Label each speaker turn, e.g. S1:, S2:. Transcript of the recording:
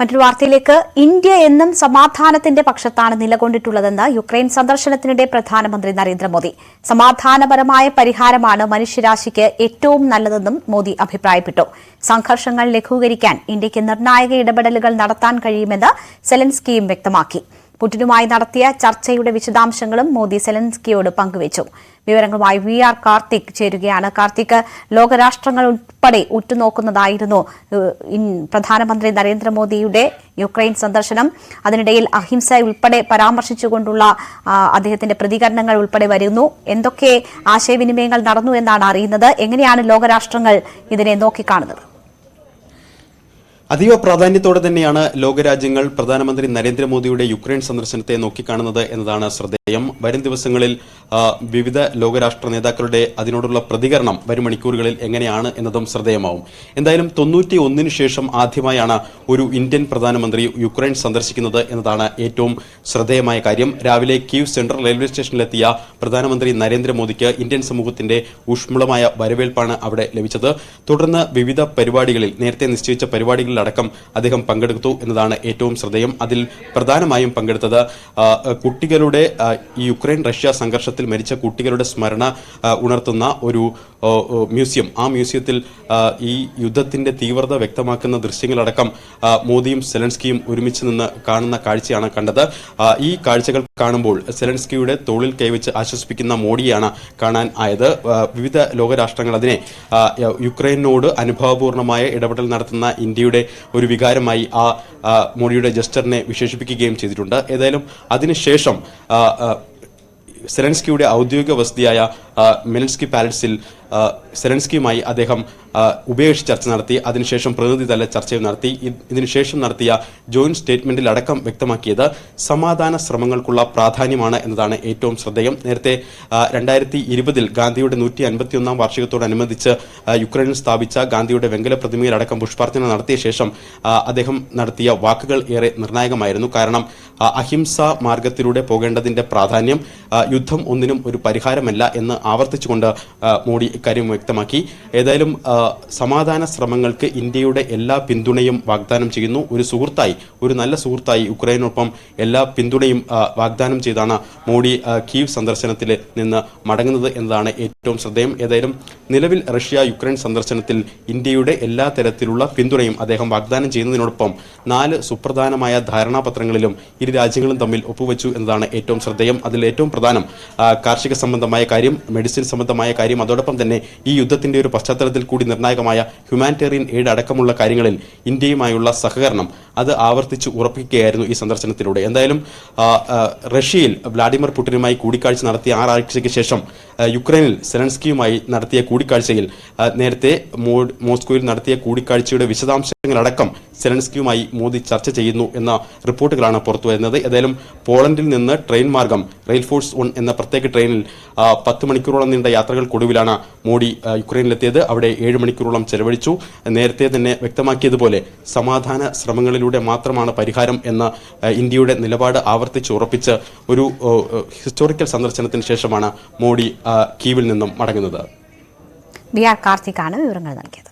S1: മറ്റൊരു വാർത്തയിലേക്ക് ഇന്ത്യ എന്നും സമാധാനത്തിന്റെ പക്ഷത്താണ് നിലകൊണ്ടിട്ടുള്ളതെന്ന് യുക്രൈൻ സന്ദർശനത്തിനിടെ പ്രധാനമന്ത്രി നരേന്ദ്രമോദി. സമാധാനപരമായ പരിഹാരമാണ് മനുഷ്യരാശിക്ക് ഏറ്റവും നല്ലതെന്നും മോദി അഭിപ്രായപ്പെട്ടു. സംഘർഷങ്ങൾ ലഘൂകരിക്കാൻ ഇന്ത്യയ്ക്ക് നിർണായക ഇടപെടലുകൾ നടത്താൻ കഴിയുമെന്ന് സെലൻസ്കിയും വ്യക്തമാക്കി. പുടിനുമായി നടത്തിയ ചർച്ചയുടെ വിശദാംശങ്ങളും മോദി സെലൻസ്കിയോട് പങ്കുവച്ചു. വിവരങ്ങളുമായി വി ആർ കാർത്തിക് ചേരുകയാണ്. കാർത്തിക് ലോകരാഷ്ട്രങ്ങൾ ഉൾപ്പെടെ ഉറ്റുനോക്കുന്നതായിരുന്നു പ്രധാനമന്ത്രി നരേന്ദ്രമോദിയുടെ യുക്രൈൻ സന്ദർശനം. അതിനിടയിൽ അഹിംസ ഉൾപ്പെടെ പരാമർശിച്ചുകൊണ്ടുള്ള അദ്ദേഹത്തിന്റെ പ്രതികരണങ്ങൾ ഉൾപ്പെടെ വരുന്നു. എന്തൊക്കെ ആശയവിനിമയങ്ങൾ നടന്നു എന്നാണ് അറിയുന്നത്? എങ്ങനെയാണ് ലോകരാഷ്ട്രങ്ങൾ ഇതിനെ നോക്കിക്കാണുന്നത്?
S2: അതീവ പ്രാധാന്യത്തോടെ തന്നെയാണ് ലോകരാജ്യങ്ങൾ പ്രധാനമന്ത്രി നരേന്ദ്രമോദിയുടെ യുക്രൈൻ സന്ദർശനത്തെ നോക്കിക്കാണുന്നത് എന്നതാണ് ശ്രദ്ധേയം. വരും ദിവസങ്ങളിൽ വിവിധ ലോകരാഷ്ട്ര നേതാക്കളുടെ അതിനോടുള്ള പ്രതികരണം വരും മണിക്കൂറുകളിൽ എങ്ങനെയാണ് എന്നതും ശ്രദ്ധേയമാവും. എന്തായാലും തൊണ്ണൂറ്റി ഒന്നിനു ശേഷം ആദ്യമായാണ് ഒരു ഇന്ത്യൻ പ്രധാനമന്ത്രി യുക്രൈൻ സന്ദർശിക്കുന്നത് എന്നതാണ് ഏറ്റവും ശ്രദ്ധേയമായ കാര്യം. രാവിലെ കീവ് സെൻട്രൽ റെയിൽവേ സ്റ്റേഷനിലെത്തിയ പ്രധാനമന്ത്രി നരേന്ദ്രമോദിക്ക് ഇന്ത്യൻ സമൂഹത്തിന്റെ ഊഷ്മളമായ വരവേൽപ്പാണ് അവിടെ ലഭിച്ചത്. തുടർന്ന് വിവിധ പരിപാടികളിൽ നേരത്തെ നിശ്ചയിച്ച പരിപാടികളിലടക്കം അദ്ദേഹം പങ്കെടുത്തു എന്നതാണ് ഏറ്റവും ശ്രദ്ധേയം. അതിൽ പ്രധാനമായും പങ്കെടുത്തത് കുട്ടികളുടെ ഈ യുക്രൈൻ റഷ്യ സംഘർഷത്തിൽ മരിച്ച കുട്ടികളുടെ സ്മരണ ഉണർത്തുന്ന ഒരു മ്യൂസിയം. ആ മ്യൂസിയത്തിൽ ഈ യുദ്ധത്തിന്റെ തീവ്രത വ്യക്തമാക്കുന്ന ദൃശ്യങ്ങളടക്കം മോദിയും സെലൻസ്കിയും ഒരുമിച്ച് നിന്ന് കാണുന്ന കാഴ്ചയാണ് കണ്ടത്. ഈ കാഴ്ചകൾ കാണുമ്പോൾ സെലൻസ്കിയുടെ തോളിൽ കൈവച്ച് ആശ്വസിപ്പിക്കുന്ന മോഡിയാണ് കാണാൻ ആയത്. വിവിധ ലോകരാഷ്ട്രങ്ങൾ അതിനെ യുക്രൈനോട് അനുഭാവപൂർണമായ ഇടപെടൽ നടത്തുന്ന ഇന്ത്യയുടെ ഒരു വികാരമായി ആ മോഡിയുടെ ജസ്റ്ററിനെ വിശേഷിപ്പിക്കുകയും ചെയ്തിട്ടുണ്ട്. ഏതായാലും അതിനുശേഷം സെലൻസ്കിയുടെ ഔദ്യോഗിക വസതിയായ മെലൻസ്കി പാലസിൽ സെലൻസ്കിയുമായി അദ്ദേഹം ഉഭയകക്ഷി ചർച്ച നടത്തി അതിനുശേഷം പ്രതിനിധിതല ചർച്ചയും നടത്തി ഇതിനുശേഷം നടത്തിയ ജോയിന്റ് സ്റ്റേറ്റ്മെന്റിൽ അടക്കം വ്യക്തമാക്കിയത് സമാധാന ശ്രമങ്ങൾക്കുള്ള പ്രാധാന്യമാണ് എന്നതാണ് ഏറ്റവും ശ്രദ്ധേയം. നേരത്തെ രണ്ടായിരത്തി ഇരുപതിൽ ഗാന്ധിയുടെ നൂറ്റി അൻപത്തിയൊന്നാം വാർഷികത്തോടനുബന്ധിച്ച് യുക്രൈനിൽ സ്ഥാപിച്ച ഗാന്ധിയുടെ വെങ്കല പ്രതിമയിലടക്കം പുഷ്പാർച്ചന നടത്തിയ ശേഷം അദ്ദേഹം നടത്തിയ വാക്കുകൾ ഏറെ നിർണായകമായിരുന്നു. കാരണം അഹിംസ മാർഗത്തിലൂടെ പോകേണ്ടതിന്റെ പ്രാധാന്യം യുദ്ധം ഒന്നിനും ഒരു പരിഹാരമല്ല എന്ന് ആവർത്തിച്ചുകൊണ്ട് മോഡി ഇക്കാര്യം വ്യക്തമാക്കി. ഏതായാലും സമാധാന ശ്രമങ്ങൾക്ക് ഇന്ത്യയുടെ എല്ലാ പിന്തുണയും വാഗ്ദാനം ചെയ്യുന്നു. ഒരു സുഹൃത്തായി ഒരു നല്ല സുഹൃത്തായി യുക്രൈനൊപ്പം എല്ലാ പിന്തുണയും വാഗ്ദാനം ചെയ്താണ് മോഡി കീവ് സന്ദർശനത്തിൽ നിന്ന് മടങ്ങുന്നത് എന്നതാണ് ഏറ്റവും ശ്രദ്ധേയം. ഏതായാലും നിലവിൽ റഷ്യ യുക്രൈൻ സന്ദർശനത്തിൽ ഇന്ത്യയുടെ എല്ലാ തരത്തിലുള്ള പിന്തുണയും അദ്ദേഹം വാഗ്ദാനം ചെയ്യുന്നതിനോടൊപ്പം നാല് സുപ്രധാനമായ ധാരണാപത്രങ്ങളിലും ഇരു രാജ്യങ്ങളും തമ്മിൽ ഒപ്പുവെച്ചു എന്നതാണ് ഏറ്റവും ശ്രദ്ധേയം. അതിൽ ഏറ്റവും പ്രധാനം കാർഷിക സംബന്ധമായ കാര്യം മെഡിസിൻ സംബന്ധമായ കാര്യം അതോടൊപ്പം തന്നെ ഈ യുദ്ധത്തിന്റെ ഒരു പശ്ചാത്തലത്തിൽ കൂടി നിർണായകമായ ഹ്യൂമാനിറ്റേറിയൻ എയ്ഡ് അടക്കമുള്ള കാര്യങ്ങളിൽ ഇന്ത്യയുമായുള്ള സഹകരണം അത് ആവർത്തിച്ച് ഉറപ്പിക്കുകയായിരുന്നു ഈ സന്ദർശനത്തിലൂടെ. എന്തായാലും റഷ്യയിൽ വ്ളാഡിമിർ പുടിനുമായി കൂടിക്കാഴ്ച നടത്തിയ ആറാഴ്ചയ്ക്ക് ശേഷം യുക്രൈനിൽ സെലൻസ്കിയുമായി നടത്തിയ കൂടിക്കാഴ്ചയിൽ നേരത്തെ മോസ്കോയിൽ നടത്തിയ കൂടിക്കാഴ്ചയുടെ വിശദാംശങ്ങളടക്കം സെലൻസ്കിയുമായി മോദി ചർച്ച ചെയ്യുന്നു എന്ന റിപ്പോർട്ടുകളാണ് പുറത്തു വരുന്നത്. ഏതായാലും പോളണ്ടിൽ നിന്ന് ട്രെയിൻ മാർഗം റെയിൽ ഫോഴ്സ് വൺ എന്ന പ്രത്യേക ട്രെയിനിൽ പത്ത് മണിക്കൂറോളം നീണ്ട യാത്രകൾക്കൊടുവിലാണ് മോഡി യുക്രൈനിലെത്തിയത്. അവിടെ ഏഴ് മണിക്കൂറോളം ചെലവഴിച്ചു. നേരത്തെ തന്നെ വ്യക്തമാക്കിയതുപോലെ സമാധാന ശ്രമങ്ങളിലൂടെ മാത്രമാണ് പരിഹാരം എന്ന ഇന്ത്യയുടെ നിലപാട് ആവർത്തിച്ച് ഉറപ്പിച്ച് ഒരു ഹിസ്റ്റോറിക്കൽ സന്ദർശനത്തിന് ശേഷമാണ് മോഡി കീവിൽ നിന്നും മടങ്ങുന്നത്.
S1: വി ആർ കാർത്തിക്കാണ് വിവരങ്ങൾ നൽകിയത്.